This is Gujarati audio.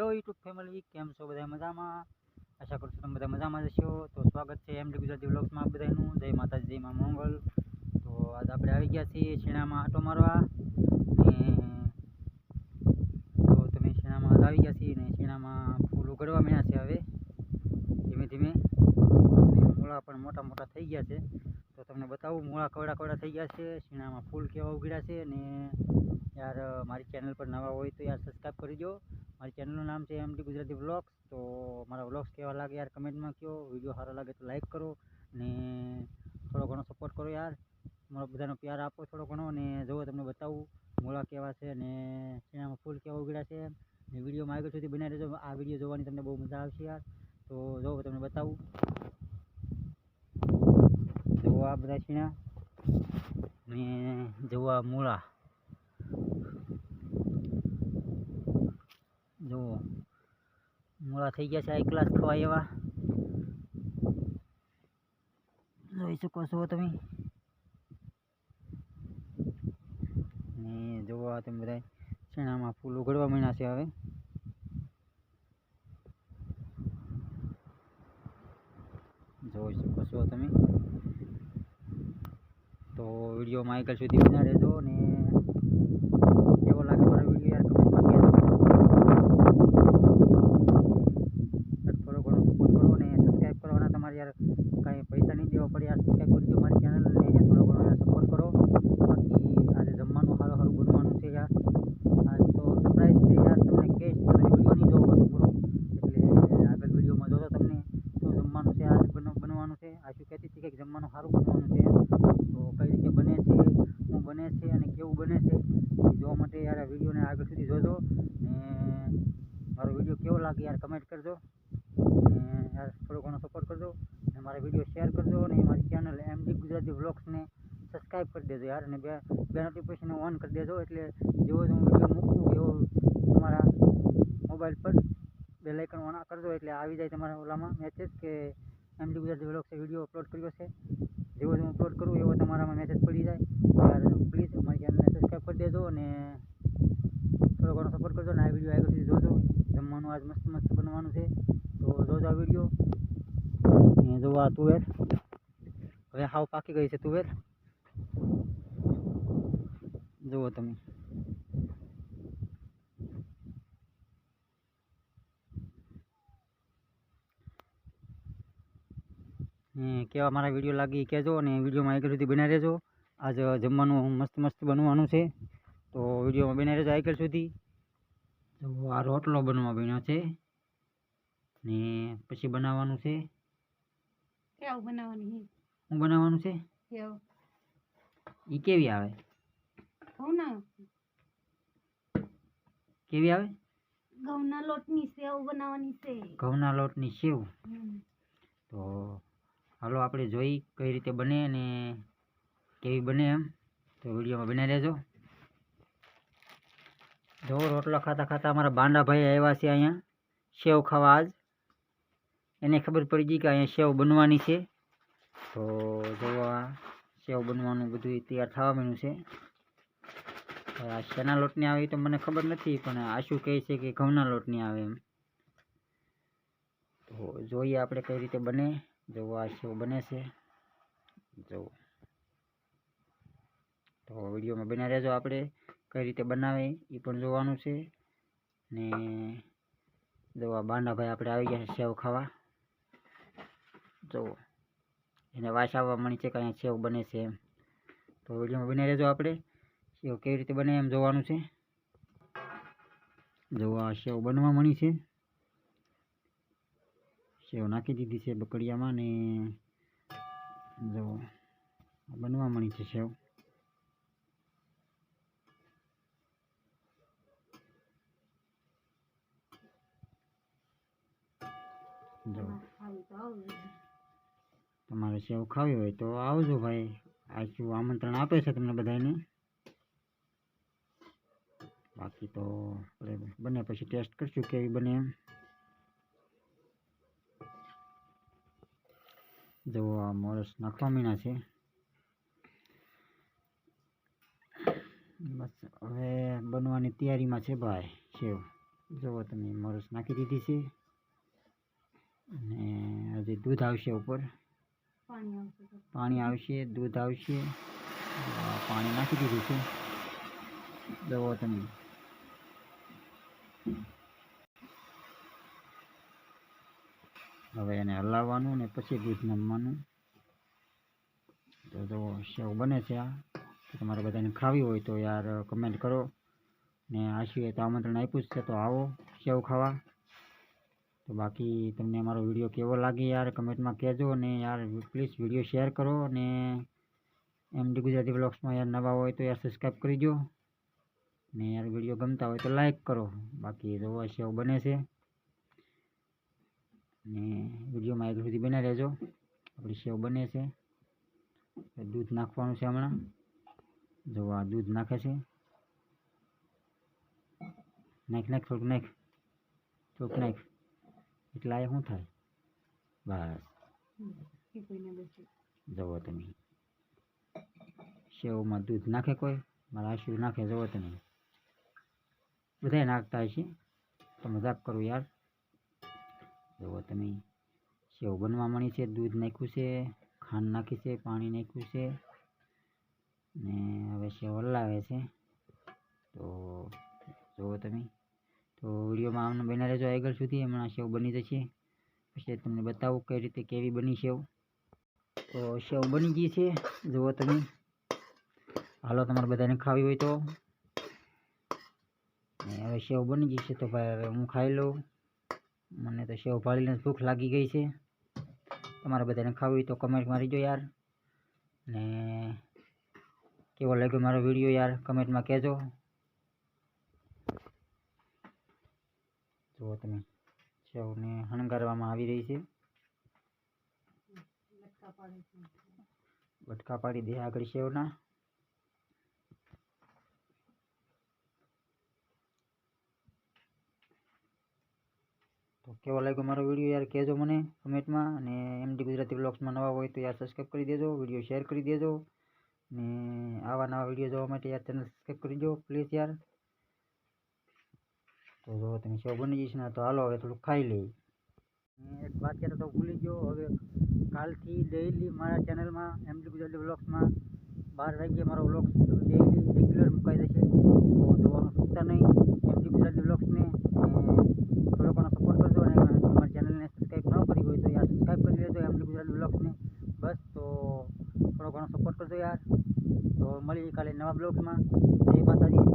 હેલો યુટ્યુબ ફેમિલી કેમ છો બધા મજામાં? આશા કરું છું તમે બધા મજામાં જશો તો સ્વાગત છે એમડી ગુજરાતી વ્લોગ્સમાં આપ બધાનું. જય માતાજી, જય મા મંગલ. તો આજે આપણે આવી ગયા છીએ શેણામાં આટો મારવા. ને તો તમે શેણામાં આજ આવી ગયા છીએ ને શેણામાં ફૂલ ઉગડવા મળ્યા છે હવે. ધીમે ધીમે. અને મૂળા પણ મોટા મોટા થઈ ગયા છે. તો તમને બતાવું, મૂળા કવડા કવડા થઈ ગયા છે. શીણામાં ફૂલ કેવા ઉગડ્યા છે ને યાર, મારી ચેનલ પર નવા હોય તો યાર સબસ્ક્રાઈબ કરી દો મારી ચેનલનું નામ છે એમડી ગુજરાતી વ્લોગ્સ તો મારા વ્લોગ્સ કેવા લાગે યાર કમેન્ટમાં કહો વીડિયો સારો લાગે તો લાઈક કરો ને થોડો ઘણો સપોર્ટ કરો યાર. મારો બધાનો પ્યાર આપો થોડો ઘણો ને જુઓ તમને બતાવું. મૂળા કેવા છે ને એનામાં ફૂલ કેવા ઉગડ્યા છે ને વિડીયોમાં આગળ સુધી બનાવી દેજો. આ વીડિયો જોવાની તમને બહુ મજા આવશે યાર. તો જુઓ તમને બતાવું. જુઓ આ બધા છીણા ને જુઓ આ મૂળા જુઓ. મોડા થઈ ગયા છે, આ ગ્લાસ ખવાય એવા. જોઈ શકો છો તમે. ને આ તમે બધા ચણામાં ફૂલ ઉઘડવા માંડ્યા છે હવે. જોઈ શકો છો તમે. તો વિડીયોમાં આગળ સુધી બના રહેજો ને કેવો લાગે મારો વીડિયો યાર કમેન્ટમાં કહેજો થોડો ઘણો સપોર્ટ કરો ને સબસ્ક્રાઈબ કરવાના તમારે યાર કાંઈ પૈસા નહીં દેવા પડે યાર સબસ્ક્રાઈબ કરી દો મારી ચેનલને થોડો ઘણો યાર સપોર્ટ કરો બાકી આજે જમવાનું સારું સારું બનવાનું છે યાર આજ તો સરપ્રાઈઝ છે યાર તમને કહીશ તો તમે વીડિયો નહીં જોવો પાછું પૂરો એટલે આગળ વિડીયોમાં જોજો તમને શું જમવાનું છે આજ બન- બનવાનું છે આશુ કહેતી હતી કે જમવાનું સારું બનવાનું છે તો કઈ રીતે બને છે શું બને છે અને કેવું બને છે એ જોવા માટે યાર આ વિડીયોને આગળ સુધી જોજો ને મારો કેવો લાગે યાર કમેન્ટ કરજો. ને યાર થોડો ઘણો સપોર્ટ કરજો. અને મારા વીડિયો શેર કરજો અને મારી ચેનલ એમડી ગુજરાતી વ્લોગ્સને સબસ્ક્રાઈબ કરી દેજો યાર. અને બે બે નોટિફિકેશન ઓન કરી દેજો. એટલે જેવો જ હું વીડિયો મૂકું એવો તમારા મોબાઈલ પર બે લાઇકન ઓન કરજો. એટલે આવી જાય તમારા ઓલામાં મેસેજ કે એમડી ગુજરાતી વ્લોગ્સે વીડિયો અપલોડ કર્યો છે. જેવો જ હું અપલોડ કરું, એવો તમારામાં મેસેજ પડી જાય. યાર પ્લીઝ મારી ચેનલને સબસ્ક્રાઈબ કરી દેજો અને થોડો ઘણો સપોર્ટ કરજો અને આ વીડિયો આગળ સુધી જોજો. જમવાનું આજ મસ્ત મસ્ત બનવાનું છે. તો આ વીડિયો ને જોવા આ તુવેર. હવે હાવ પાકી ગઈ છે તુવેર. જુઓ તમે. કેવા મારા વીડિયો લાગી કહેજો અને વિડીયોમાં આગળ સુધી બનાવી રહેજો. આજ જમવાનું મસ્ત મસ્ત બનવાનું છે. તો વિડીયોમાં બનાવી રહેજો આગળ સુધી. તો આ રોટલો બનવા બન્યો છે. ને પછી બનાવવાનું છે? કેવું બનાવવાની શું બનાવવાનું છે? છે કેવું? એ કેવી આવે? ઘઉં ના કેવી આવે? ઘઉંના લોટની સેવ બનાવવાની છે. ઘઉંના લોટની સેવ? તો હાલો આપણે જોઈ કઈ રીતે બને અને કેવી બને એમ. તો વિડીયોમાં બનાવી રહેજો જો રોટલા ખાતા ખાતા અમારા બાંડાભાઈ આવ્યા છે અહીંયા સેવ ખાવા આજ. એને ખબર પડી ગઈ કે અહીંયા સેવ બનવાની છે. તો જો આ સેવ બનવાનું બધું તૈયાર થવા માંડ્યું છે. આ શેના લોટની આવે તો મને ખબર નથી, પણ આશુ કહે છે કે ઘઉંના લોટની આવે એમ. તો જોઈએ આપણે કઈ રીતે બને. જો આ સેવ બને છે. જો તો વિડીયોમાં બન્યા રહેજો આપણે. કઈ રીતે બનાવે એ પણ જોવાનું છે. ને જો બાંડાભાઈ આપણે આવી ગયા છે સેવ ખાવા. જો એને વાસ આવવા મળી છે કે અહીંયા સેવ બને છે એમ. તો વિડીયોમાં બની રહેજો આપણે. સેવ કેવી રીતે બને એમ જોવાનું છે. જો આ સેવ બનવા મળી છે. સેવ નાખી દીધી છે બકડિયામાં ને જો બનવા મળી છે સેવ. જો. તમારે સેવ ખાવી હોય તો આવજો ભાઈ. આ શું આમંત્રણ આપે છે તમને બધાને બાકી તો આપણે બને પછી ટેસ્ટ કરશું કેવી બને એમ. જો આ મોરસ નાખવા મીના છે. બસ હવે બનવાની તૈયારીમાં છે ભાઈ સેવ. જુઓ તમે મોરસ નાખી દીધી છે. અને હજી દૂધ આવશે ઉપર. પાણી આવશે દૂધ આવશે. પાણી નાખી દીધું છે. દવા તમે. હવે એને હલાવવાનું ને પછી દૂધ નમવાનું તો જુઓ સેવ બને છે આ. તમારે બધાને ખાવી હોય તો યાર કમેન્ટ કરો. ને આશીએ તો આમંત્રણ આપ્યું જ છે તો આવો સેવ ખાવા. તો બાકી તમને અમારો વીડિયો કેવો લાગે યાર કમેન્ટમાં કહેજો અને યાર પ્લીઝ વીડિયો શેર કરો અને એમડી ગુજરાતી બ્લોગ્સમાં યાર નવા હોય તો યાર સબસ્ક્રાઈબ કરી દો. ને યાર વીડિયો ગમતા હોય તો લાઈક કરો. બાકી જોવા સેવ બને છે. ને વિડીયોમાં એક સુધી બના રહેજો. આપણી સેવ બને છે. દૂધ નાખવાનું છે હમણાં. જો આ દૂધ નાખે છે. નાખ નાખ, થોડુંક નાખ. થોડુંક નાખ. એટલે આ શું થાય? બસ. જુઓ તમે. સેવમાં દૂધ નાખે કોઈ? મારા આશુ નાખે? જુઓ તમે. બધાય નાખતા હશે. તો મજાક કરું યાર. જવો તમે. સેવ બનવા મળી છે દૂધ નાખ્યું છે ખાંડ નાખી છે પાણી નાખ્યું છે. ને હવે સેવ હલાવે છે. તો જુઓ તમે. તો વિડીયોમાં આમને બના રહેજો આગળ સુધી. હમણાં સેવ બની જશે. પછી તમને બતાવું કઈ રીતે કેવી બની સેવ તો સેવ બની ગઈ છે. જુઓ તમે. હાલો, તમારે બધાને ખાવી હોય તો. હવે સેવ બની ગઈ છે તો ભાઈ હવે હું ખાઈ લઉં. મને તો સેવ ભાળીને ભૂખ લાગી ગઈ છે. તમારે બધાને ખાવી હોય તો કમેન્ટ મારી જો યાર. ને કેવો લાગ્યો મારો વીડિયો યાર? કમેન્ટમાં કહેજો. જુઓ તમે સેવને હણગારવામાં આવી રહી છે. બટકા પાડી દે આગળ સેવના તો કેવો લાગ્યો મારો વીડિયો યાર કહેજો મને કમેન્ટમાં અને એમડી ગુજરાતી બ્લોગ્સમાં નવા હોય તો યાર સબસ્ક્રાઈબ કરી દેજો, વીડિયો શેર કરી દેજો ને આવા નવા વીડિયો જોવા માટે યાર ચેનલ સબસ્ક્રાઈબ કરી દો પ્લીઝ યાર. તો જો તમે સેવ બની જશે ને, તો હાલો હવે થોડુંક ખાઈ લઈએ. એક વાત કહેતો તો ભૂલી ગયો, હવે કાલથી ડેઈલી મારા ચેનલમાં એમડી ગુજરાતી બ્લોગ્સમાં બાર વાગ્યે મારો બ્લોગ ડેઈલી રેગ્યુલર મુકાઈ જશે. તો જોવાનું ચૂકતા નહીં. એમડી ગુજરાતી બ્લોગ્સને થોડો ઘણો સપોર્ટ કરજો અને અમારી ચેનલને સબસ્ક્રાઈબ ન કરી હોય તો યાર સબસ્ક્રાઈબ કરી લેજો એમડી ગુજરાતી બ્લોગ્સને બસ, તો થોડો ઘણો સપોર્ટ કરજો યાર. તો મળીએ કાલે નવા બ્લોગમાં જય માતાજી